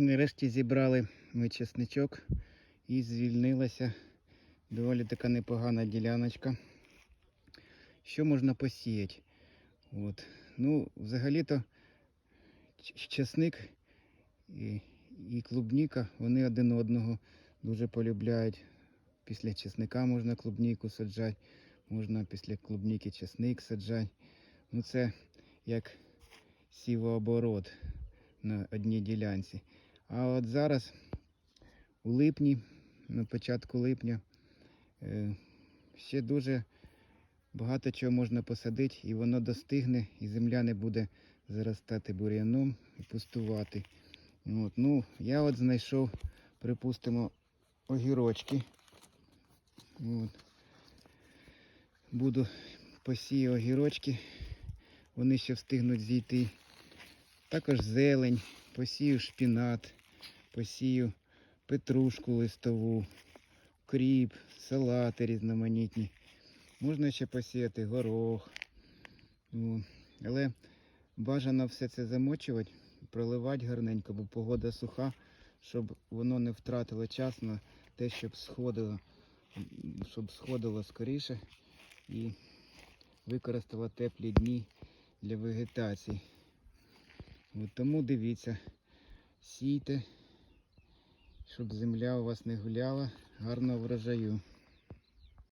Нарешті зібрали ми чесничок і звільнилася доволі така непогана діляночка. Що можна посіяти? От. Ну, взагалі-то чесник і, і клубніка, вони один одного дуже полюбляють. Після чесника можна клубніку саджати, можна після клубніки чесник саджати. Ну це як сівооборот на одній ділянці. А от зараз у липні, на початку липня, е, ще дуже багато чого можна посадити, і воно достигне, і земля не буде заростати бур'яном і пустувати. От, ну, я от знайшов, припустимо, огірочки. От. Буду посію огірочки, вони ще встигнуть зійти. Також зелень, посію шпінат, посію петрушку листову, кріп, салати різноманітні. Можна ще посіяти горох. Але бажано все це замочувати, проливати гарненько, бо погода суха, щоб воно не втратило час на те, щоб сходило, щоб сходило скоріше і використало теплі дні для вегетації. От тому дивіться, сійте, щоб земля у вас не гуляла, гарного врожаю.